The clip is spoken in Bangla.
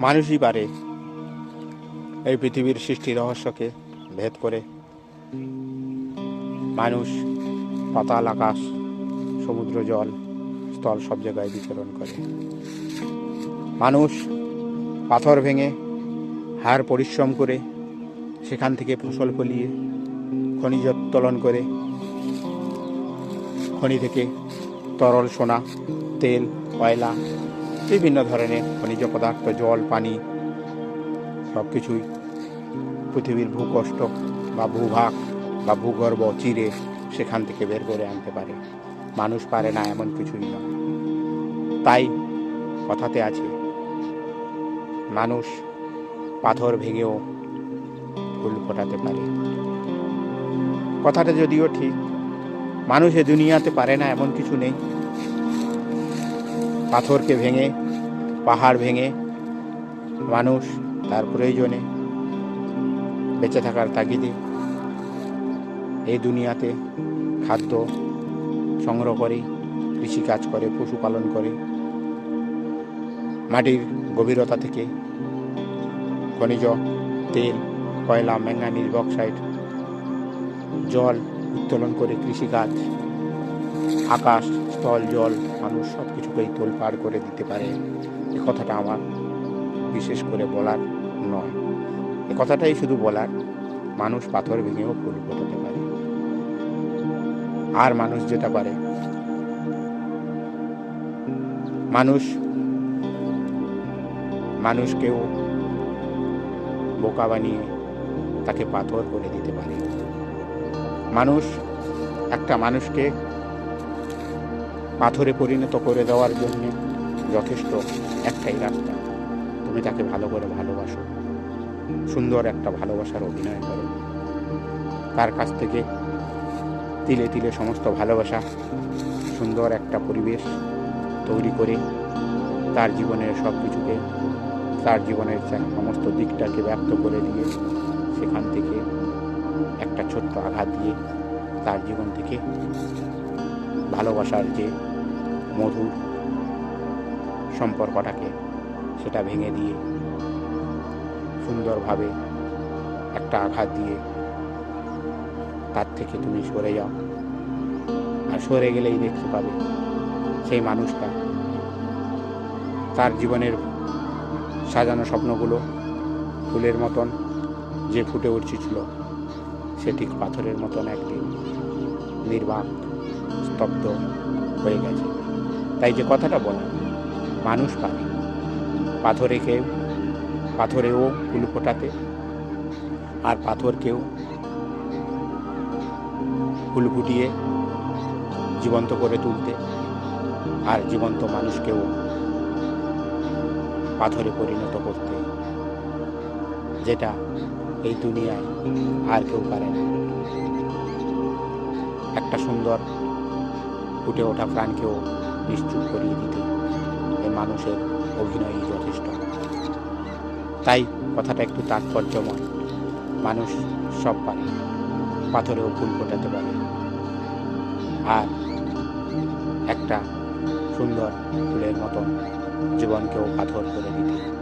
মানুষই পারে এই পৃথিবীর সৃষ্টি রহস্যকে ভেদ করে। মানুষ, পাতাল আকাশ, সমুদ্র, জল, স্থল সব জায়গায় বিচরণ করে। মানুষ পাথর ভেঙে হার পরিশ্রম করে সেখান থেকে ফসল ফলিয়ে খনিজ উত্তোলন করে। খনি থেকে তরল সোনা, তেল, কয়লা বিভিন্ন ধরনের খনিজ পদার্থ, জল, পানি সব কিছুই পৃথিবীর ভূকষ্ট বা ভূভাগ বা ভূগর্ভ চিরে সেখান থেকে বের করে আনতে পারে। মানুষ পারে না এমন কিছুই না। তাই কথাতে আছে, মানুষ পাথর ভেঙেও ফুল ফোটাতে পারে। কথাটা যদিও ঠিক, মানুষ এ দুনিয়াতে পারে না এমন কিছু নেই। পাথরকে ভেঙে, পাহাড় ভেঙে, মানুষ তার প্রয়োজনে বেঁচে থাকার তাগিদে এই দুনিয়াতে খাদ্য সংগ্রহ করে, কৃষিকাজ করে, পশুপালন করে, মাটির গভীরতা থেকে খনিজ, তেল, কয়লা ম্যাঙ্গানিজ বক্সাইড জল উত্তোলন করে কৃষিকাজ, আকাশ স্থল, জল, মানুষ সব কিছুকেই তোলপাড় করে দিতে পারে। এ কথাটা আমার বিশেষ করে বলার নয়। এ কথাটাই শুধু বলার, মানুষ পাথর ভেঙেও ফুল ফোটাতে পারে। আর মানুষ যেটা পারে, মানুষ, মানুষকেও বোকা বানিয়ে তাকে পাথর করে দিতে পারে। মানুষ একটা মানুষকে পাথরে পরিণত করে দেওয়ার জন্য যথেষ্ট একটাই রাস্তা। তুমি তাকে ভালো করে ভালোবাসো। সুন্দর একটা ভালোবাসার অভিনয় করো। তার কাছ থেকে তিলে তিলে সমস্ত ভালোবাসা, সুন্দর একটা পরিবেশ তৈরি করে তার জীবনের সব কিছুকে তার জীবনের সমস্ত দিকটাকে ব্যক্ত করে দিয়ে সেখান থেকে একটা ছোট্ট আঘাত দিয়ে তার জীবন থেকে ভালোবাসার যে মধুর সম্পর্কটাকে সেটা ভেঙে দিয়ে সুন্দরভাবে একটা আঘাত দিয়ে তার থেকে তুমি সরে যাও। আর সরে গেলেই দেখতে পাবে সেই মানুষটা তার জীবনের সাজানো স্বপ্নগুলো ফুলের মতন যে ফুটে উঠছিল, সে ঠিক পাথরের মতন একদিন নির্বাক স্তব্ধ হয়ে গেছে। তাই যে কথাটা বলা, মানুষ পারে। পাথরেকেও পাথরেও ফুল ফোটাতে, আর পাথরকেও ফুল ফুটিয়ে জীবন্ত করে তুলতে, আর জীবন্ত মানুষকেও পাথরে পরিণত করতে। যেটা এই দুনিয়ায় আর কেউ পারে না। একটা সুন্দর ফুটে ওঠা প্রাণকেও নিশ্চুপ করিয়ে দিতে এ মানুষের অভিনয়ই যথেষ্ট। তাই কথাটা একটু তাৎপর্যময়। মানুষ সব পারে, পাথরেও ফুল ফোটাতে পারে। আর একটা সুন্দর ফুলের মতন জীবনকেও পাথর করে দিতে।